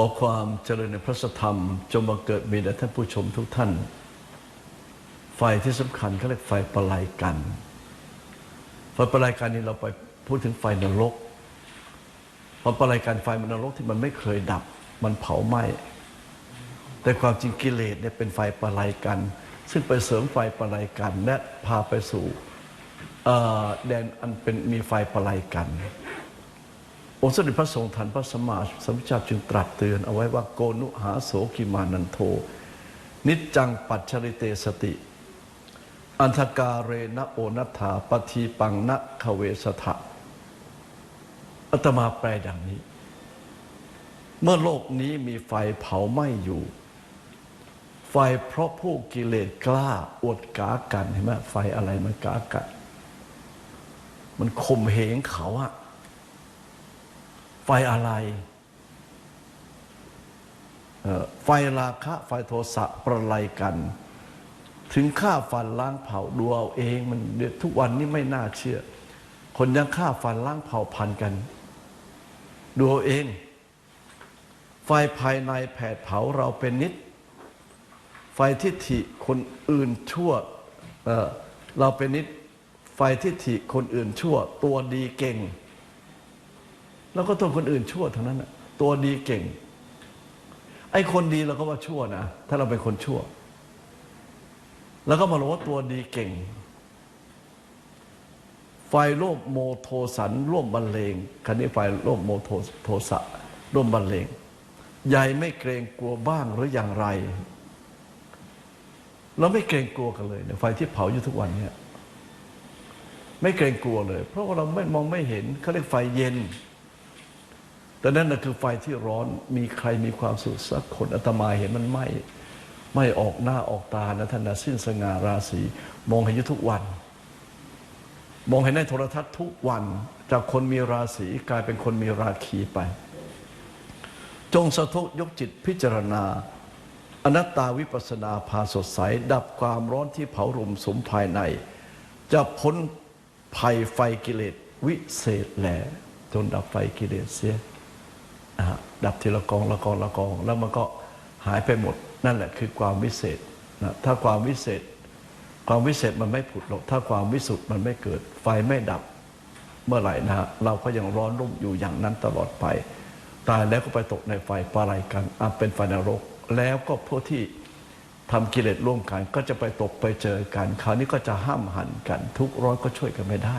ขอความเจริญในพระสธรรม จงบังเกิดมีแด่ท่านผู้ชมทุกท่าน ไฟที่สำคัญเขาเรียกไฟประไลกันไฟประไลกันนี้เราไปพูดถึงไฟนรกไฟประไลกันไฟมันนรกที่มันไม่เคยดับ มันเผาไหม้แต่ความจริงกิเลสเนี่ยเป็นไฟประไลกัน ซึ่งไปเสริมไฟประไลกัน และพาไปสู่แดนอันเป็นมีไฟประไลกัน องค์สมเด็จพระทรงทันพระสมมาสัมพุทธเจ้าจึงตรัสเตือนเอาไว้ว่าโกนุหาโสกิมานันโท นิจจังปัจฉริเตสติ อันธกาเรนะโอนัตถาปทีปังนะคเวสถะอาตมาแปลดังนี้ เมื่อโลกนี้มีไฟเผาไหม้อยู่ ไฟเพราะผู้กิเลสกล้าอวดกากันเห็นไหมไฟอะไรมันกากัน มันข่มเหงเขาอะ ไฟอะไร ไฟราคะ ไฟโทสะประไลกัน ถึงฆ่าฟันล้างเผาดูเอาเองมันเดทุกวันนี้ไม่น่าเชื่อ คนยังฆ่าฟันล้างเผาพันกัน ดูเอาเอง ไฟภายในแผดเผาเราเป็นนิด ไฟทิฏฐิคนอื่นชั่วเเราเป็นนิดไฟทิฏฐิคนอื่นชั่ว ตัวดีเก่ง แล้วก็ตัวคนอื่นชั่วทั้งนั้นตัวดีเก่ง ไอ้คนดีเราก็ว่าชั่วนะ ถ้าเราเป็นคนชั่ว แล้วก็มาบอกว่าตัวดีเก่ง ไฟโลภโมโทสันร่วมบรรเลงคันนี้ไฟโลภโมโทโทสะร่วมบรรเลงใหญ่ไม่เกรงกลัวบ้างหรืออย่างไร เราไม่เกรงกลัวกันเลยเนี่ยไฟที่เผาอยู่ทุกวันเนี่ยไม่เกรงกลัวเลย เพราะว่าเราไม่มองไม่เห็นเขาเรียกไฟเย็น แต่นั่นนะคือไฟที่ร้อนมีใครมีความสุขสักคนอาตมาเห็นมันไหม้ไม้ออกหน้าออกตานะท่านนะสิ้นสง่าราศีมองเห็นอยู่ทุกวัน มองเห็นในโทรทัศน์ทุกวัน จากคนมีราศีกลายเป็นคนมีราคีไป จงสะทุกยกจิตพิจารณา อนัตตาวิปัสสนาพาสดใส ดับความร้อนที่เผารุมสมภายใน จะพ้นภัยไฟกิเลสวิเศษแหลจนดับไฟกิเลสเสีย นะฮะดับทีละกองละกองละกอง แล้วมันก็หายไปหมด นั่นแหละคือความวิเศษนะถ้าความวิเศษ ความวิเศษมันไม่ผุดหรอกถ้าความวิสุทธ์มันไม่เกิด ไฟไม่ดับเมื่อไหร่นะฮะเราก็ยังร้อนรุ่มอยู่อย่างนั้นตลอดไป ตายแล้วก็ไปตกในไฟปลาไหลกันอาเป็นไฟนรก แล้วก็พวกที่ทำกิเลสร่วมกัน ก็จะไปตกไปเจอกัน คราวนี้ก็จะห้ามหันกัน ทุกร้อนก็ช่วยกันไม่ได้